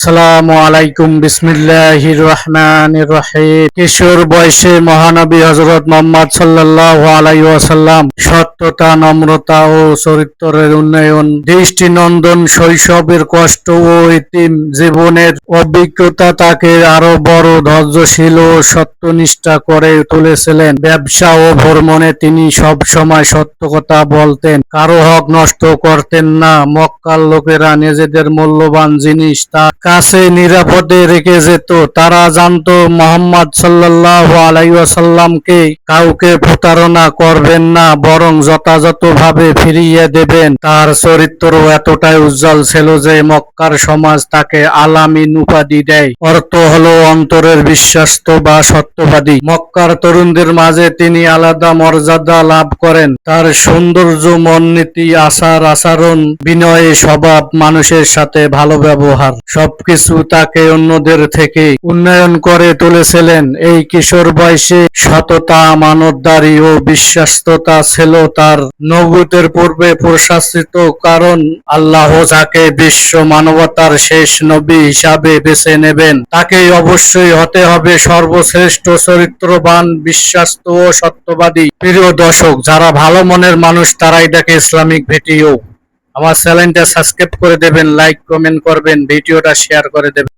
আসসালামু আলাইকুম বিসমিল্লাহির রহমানির রহিম। কিশোর বয়সে মহানবী হযরত মুহাম্মদ সাল্লাল্লাহু আলাইহি ওয়াসাল্লাম সত্যতা, নম্রতা ও চরিত্রের উন্নয়ন, দৃষ্টিনন্দন, শৈশবের কষ্ট ও ইতিম জীবনের অভিজ্ঞতা তাকে আরও বড় ধৈর্যশীল ও সত্যনিষ্ঠা করে তুলেছিলেন। ব্যবসা ও ভ্রমণে তিনি সব সময় সত্য কথা বলতেন, কারও হক নষ্ট করতেন না। মক্কার লোকেরা নিজেদের মূল্যবান জিনিস তার কাছে নিরাপদে রেখে যেত। তারা জানতো মোহাম্মদ সাল্লাল্লাহু আলাইহি ওয়াসাল্লামকে কাউকে প্রতারণা করবেন না, বরং যথাযথভাবে ফিরিয়ে দেবেন। তার চরিত্র এতটাই উজ্জ্বল ছিল যে মক্কার সমাজ তাকে আলামিন উপাধি দেয়। অর্থ হলো অন্তরের বিশ্বাস্ত বা সত্যবাদী। মক্কার তরুণদের মাঝে তিনি আলাদা মর্যাদা লাভ করেন। তার সৌন্দর্য, মননীতি আচার আচরণ বিনয়ে স্বভাব মানুষের সাথে ভালো ব্যবহার। সবকিছু তাকে অন্যদের থেকে উন্নয়ন করে তুলেছিলেন। এই কিশোর বয়সে সততা, মানবদারি ও বিশ্বাস্ততা ছিল তার। নবুতের পূর্বে প্রশাসিত কারণ, আল্লাহ যাকে বিশ্ব মানবতার শেষ নবী হিসাবে বেছে নেবেন তাকে অবশ্যই হতে হবে সর্বশ্রেষ্ঠ চরিত্রবান, বিশ্বাস্ত ও সত্যবাদী। প্রিয় দর্শক, যারা ভালো মনের মানুষ, তারাই দেখে ইসলামিক ভিডিও আমার চ্যানেলটা সাবস্ক্রাইব করে দেবেন লাইক কমেন্ট করবেন ভিডিওটা শেয়ার করে দেবেন।